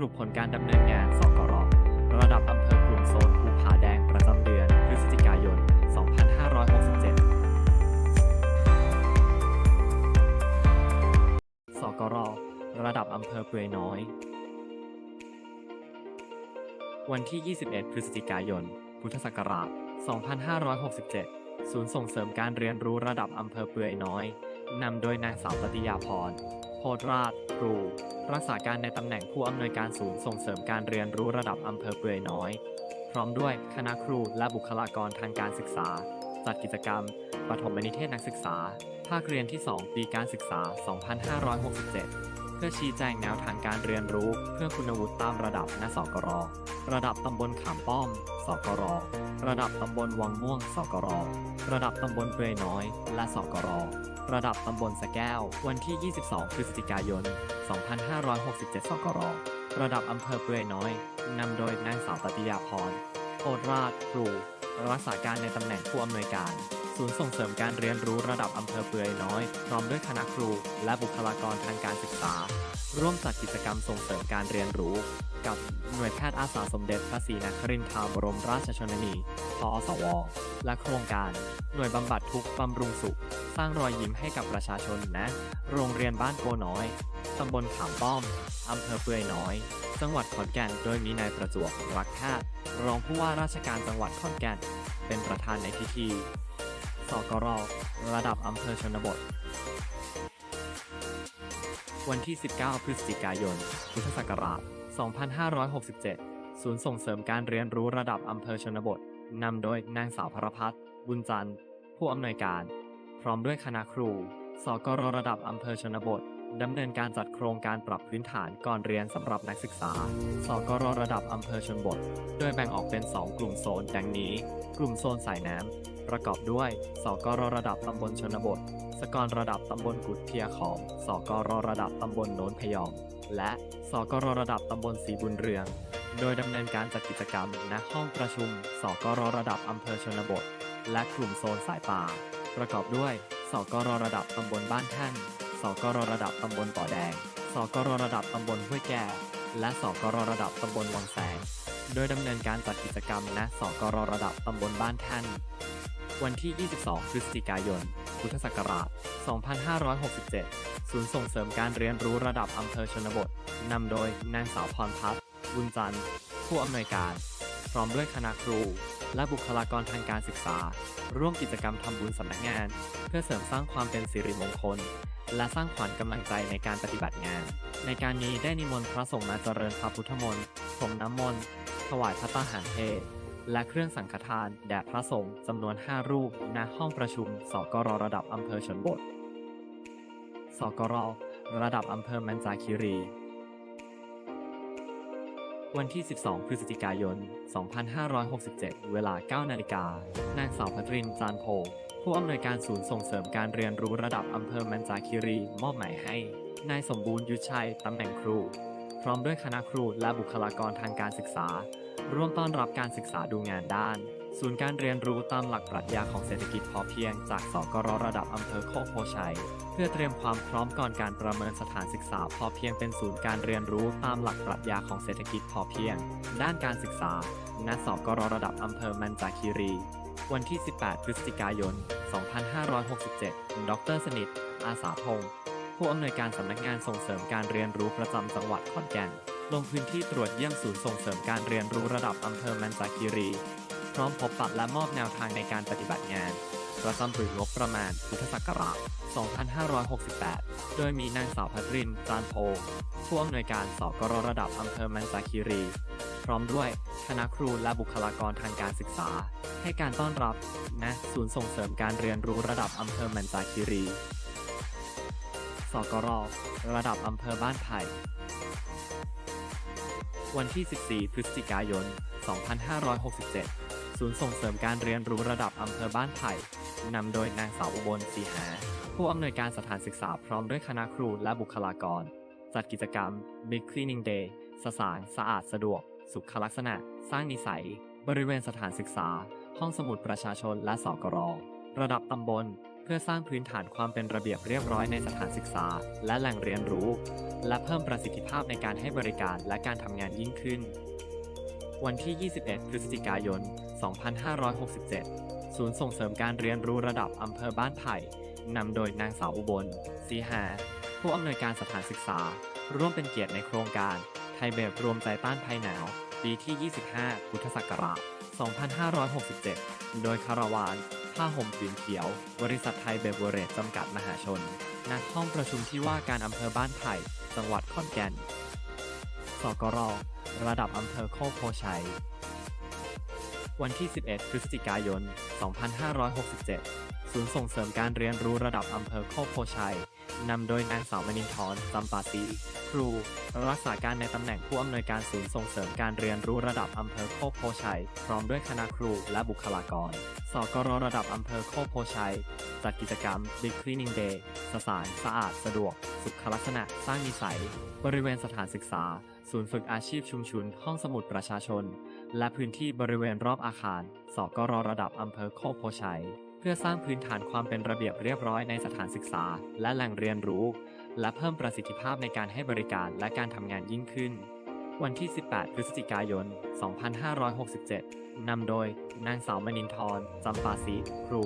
รุปผลการดำเนินงานสกรระดับอำเภอกลุ่มโซนภูผาแดงประจำเดือนพฤศจิกายน 2567 สกรระดับอำเภอเปือยน้อย วันที่ 21 พฤศจิกายน พุทธศักราช 2567 ศูนย์ส่งเสริมการเรียนรู้ระดับอำเภอเปือยน้อย นำโดยนางสาวปฏิยาพร โพธราชครู รักษาการในตำแหน่งผู้อำนวยการศูนย์ส่งเสริมการเรียนรู้ระดับอำเภอเปือยน้อย พร้อมด้วยคณะครูและบุคลากรทางการศึกษา จัดกิจกรรม ปฐมนิเทศนักศึกษา ภาคเรียนที่ 2 ปีการศึกษา 2567เพื่อชี้แจงแนวทางการเรียนรู้เพื่อคุณวุฒิตามระดับณสกร ระดับตำบลขามป้อม สกร ระดับตำบลวังม่วง สกร ระดับตำบลเปือยน้อย และสกร ระดับตำบลสะแก้ว วันที่ 22 พฤศจิกายน 2567 สกรระดับอำเภอเปือยน้อย นำโดยนางสาวปฏิยาพรโอดราชครู รักษาการในตำแหน่งผู้อำนวยการ ศูนย์ส่งเสริมการเรียนรู้ระดับอำเภอเปือยน้อย พร้อมด้วยคณะครู และบุคลากรทางการศึกษา ร่วมจัดกิจกรรมส่งเสริมการเรียนรู้ กับหน่วยแพทย์อาสาสมเด็จพระศรีนครินทราบรมราชชนนีพอสว และโครงการ หน่วยบำบัดทุกข์บำรุงสุข สร้างรอยยิ้มให้กับประชาชนนะ โรงเรียนบ้านโกน้อย ตำบลขามป้อม อำเภอเปื่อยน้อย จังหวัดขอนแก่น โดยมีนายประจวบรักแพทรองผู้ว่าราชการจังหวัดขอนแก่น เป็นประธานในพิธี สกรระดับอำเภอชนบท วันที่ 19 พฤศจิกายน พุทธศักราช 2567 ศูนย์ส่งเสริมการเรียนรู้ระดับอำเภอชนบทนำโดยนางสาวพรพัฒน์บุญจันทร์ผู้อำนวยการ พร้อมด้วยคณะครู สกรระดับอำเภอชนบทดำเนินการจัดโครงการปรับพื้นฐานก่อนเรียนสำหรับนักศึกษา สกรระดับอำเภอชนบท โดยแบ่งออกเป็น 2 กลุ่มโซนดังนี้ กลุ่มโซนสายน้ำ ประกอบด้วย สกรระดับตำบลชนบท สกรระดับตำบลกุดเพียของสกรระดับตำบลโน้นพยอม และ สกรระดับตำบลศรีบุญเรือง โดยดำเนินการจัดกิจกรรมณห้องประชุม สกรระดับอำเภอชนบท และกลุ่มโซนสายป่า ประกอบด้วยสกรระดับตำบลบ้านแท่นสกรระดับตำบลป่อแดงสกรระดับตำบลห้วยแก่ และสกรระดับตำบลวังแสง โดยดำเนินการจัดกิจกรรมณสกรระดับตำบลบ้านแท่นวันที่ 22 พฤศจิกายน พุทธศักราช 2567 ศูนย์ส่งเสริมการเรียนรู้ระดับอำเภอชนบท นำโดยนางสาวพรพัฒน์บุญจันทร์ ผู้อำนวยการ พร้อมด้วยคณะครู และบุคลากรทางการศึกษา ร่วมกิจกรรมทำบุญสำนักงาน เพื่อเสริมสร้างความเป็นสิริมงคล และสร้างขวัญกำลังใจในการปฏิบัติงาน ในการนี้ได้นิมนต์พระสงฆ์มาเจริญพระพุทธมนต์พรมน้ำมนต์ถวายพระตาหารเพลและเครื่องสังฆทานแด่พระสงฆ์จำนวน 5 รูปณห้องประชุมสกรระดับอำเภอชนบทสกรระดับอำเภอมันจาคีรี วันที่ 12 พฤศจิกายน 2567 เวลา 9 นาฬิกา นางสาวพัทริน จานโพ ผู้อำนวยการศูนย์ส่งเสริมการเรียนรู้ระดับอำเภอมันจาคีรี มอบหมายให้ นายสมบูรณ์ยุชัย ตำแหน่งครู พร้อมด้วยคณะครูและบุคลากรทางการศึกษา ร่วมต้อนรับการศึกษาดูงานด้าน ศูนย์การเรียนรู้ตามหลักปรัชญาของเศรษฐกิจพอเพียง จากสกรระดับอำเภอโคกโพชัย เพื่อเตรียมความพร้อมก่อนการประเมินสถานศึกษาพอเพียงเป็นศูนย์การเรียนรู้ตามหลักปรัชญาของเศรษฐกิจพอเพียง ด้านการศึกษา ณ สอบกรระดับอำเภอมันจาคีรี วันที่ 18 พฤศจิกายน 2567 ดร สนิท อาสาพงศ์ผู้อำนวยการสำนักงานส่งเสริมการเรียนรู้ประจำจังหวัดขอนแก่น ลงพื้นที่ตรวจเยี่ยมศูนย์ส่งเสริมการเรียนรู้ระดับอำเภอมันจาคีรี พร้อมพบปะและมอบแนวทางในการปฏิบัติงาน ประจำปีงบประมาณพุทธศักราช 2568 โดยมีนางสาวพัทรินจานโพผู้อำนวยการสกรระดับอำเภอมันจาคีรี พร้อมด้วยคณะครูและบุคลากรทางการศึกษา ให้การต้อนรับณศูนย์ส่งเสริมการเรียนรู้ระดับอำเภอมันจาคีรีสกรระดับอำเภอบ้านไผ่วันที่ 14 พฤศจิกายน 2567 ศูนย์ส่งเสริมการเรียนรู้ระดับอำเภอบ้านไผ่ นำโดยนางสาวอุบลศรีหา ผู้อำนวยการสถานศึกษาพร้อมด้วยคณะครูและบุคลากร จัดกิจกรรม Big Cleaning Day สสารสะอาดสะดวก สุขลักษณะ สร้างนิสัย บริเวณสถานศึกษา ห้องสมุดประชาชนและสกรระดับตำบล เพื่อสร้างพื้นฐานความเป็นระเบียบเรียบร้อยในสถานศึกษา และแหล่งเรียนรู้ และเพิ่มประสิทธิภาพในการให้บริการและการทำงานยิ่งขึ้น วันที่ 21 พฤศจิกายน 2567 ศูนย์ส่งเสริมการเรียนรู้ระดับอำเภอบ้านไผ่นำโดยนางสาวอุบลศรีหา ผู้อำนวยการสถานศึกษา ร่วมเป็นเกียรติในโครงการ ไทยแบบรวมใจต้านภัยหนาว ปีที่ 25 พุทธศักราช 2567 โดยคาราวาน ผ้าห่มผืนเขียว บริษัทไทยเบเวอเรจจำกัดมหาชนณห้องประชุมที่ว่าการอำเภอบ้านไผ่จังหวัดขอนแก่น สกร ระดับอำเภอโคกโพชัย วันที่ 11 พฤศจิกายน 2567 ศูนย์ส่งเสริมการเรียนรู้ระดับอำเภอโคกโพชัย นำโดยนางสาวมณินทร์จำปาศีครู รักษาการในตำแหน่งผู้อำนวยการศูนย์ส่งเสริมการเรียนรู้ระดับอำเภอโคกโพชัย พร้อมด้วยคณะครูและบุคลากร สกรระดับอำเภอโคกโพชัย จัดกิจกรรม Big Cleaning Day สสารสะอาดสะดวก สุขลักษณะสร้างนิสัย บริเวณสถานศึกษา ศูนย์ฝึกอาชีพชุมชนห้องสมุดประชาชน และพื้นที่บริเวณรอบอาคาร สกรระดับอำเภอโคกโพชัย เพื่อสร้างพื้นฐานความเป็นระเบียบเรียบร้อยในสถานศึกษา และแหล่งเรียนรู้ และเพิ่มประสิทธิภาพในการให้บริการและการทำงานยิ่งขึ้น วันที่ 18 พฤศจิกายน 2567 นำโดยนางสาวมณินทร์จำปาศรีครู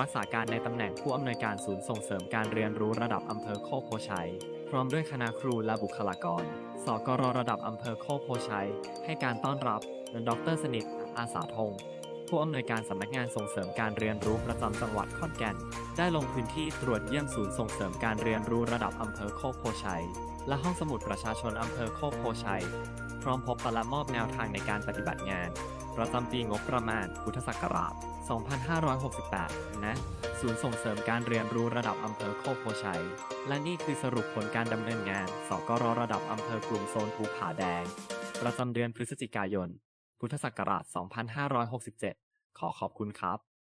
รักษาการในตำแหน่งผู้อำนวยการศูนย์ส่งเสริมการเรียนรู้ระดับอำเภอโคกโพชัย พร้อมด้วยคณะครูและบุคลากร สกรระดับอำเภอโคกโพชัย ให้การต้อนรับดรสนิท อาสาธงผู้อำนวยการสำนักงานส่งเสริมการเรียนรู้ประจำจังหวัดขอนแก่น ได้ลงพื้นที่ตรวจเยี่ยมศูนย์ส่งเสริมการเรียนรู้ระดับอำเภอโคกโพชัย และห้องสมุดประชาชนอำเภอโคกโพชัย พร้อมพบปละมอบแนวทางในการปฏิบัติงาน ประจำปีงบประมาณ พุทธศักราช 2568 นะ ศูนย์ส่งเสริมการเรียนรู้ระดับอำเภอโคกโพชัย และนี่คือสรุปผลการดำเนินงาน สกรระดับอำเภอกลุ่มโซนภูผาแดง ประจำเดือนพฤศจิกายน พุทธศักราช 2567 ขอขอบคุณครับ